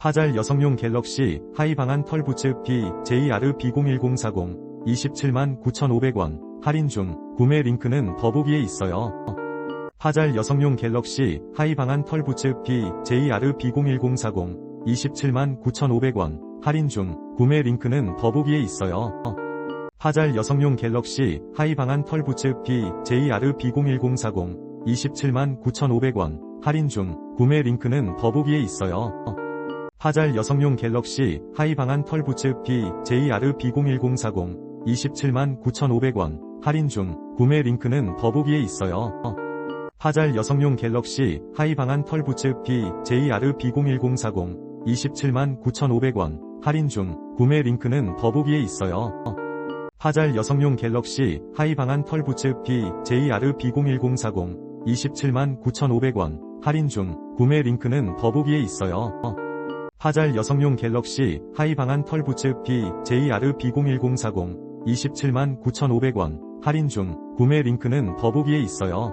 화잘 여성용 갤럭시 하이 방안 털부츠 P JR B01040 27만 9,500원 할인 중 구매 링크는 더보기에 있어요. 화잘 여성용 갤럭시 하이 방안 털부츠 P JR B01040 27만 9,500원 할인 중 구매 링크는 더보기에 있어요. 화잘 여성용 갤럭시 하이 방안 털부츠 P JR B01040 27만 9,500원 할인 중 구매 링크는 더보기에 있어요. 화잘 여성용 갤럭시 하이 방안 털부츠 P JR B01040 27만 9,500원 할인 중 구매 링크는 더보기에 있어요. 화잘 여성용 갤럭시 하이 방안 털부츠 P JR B01040 27만 9,500원 할인 중 구매 링크는 더보기에 있어요. 화잘 여성용 갤럭시 하이 방안 털부츠 P JR B01040 27만 9,500원 할인 중 구매 링크는 더보기에 있어요. 화잘 여성용 갤럭시 하이 방안 털부츠 P JR B01040 27만 9,500원 할인 중 구매 링크는 더보기에 있어요.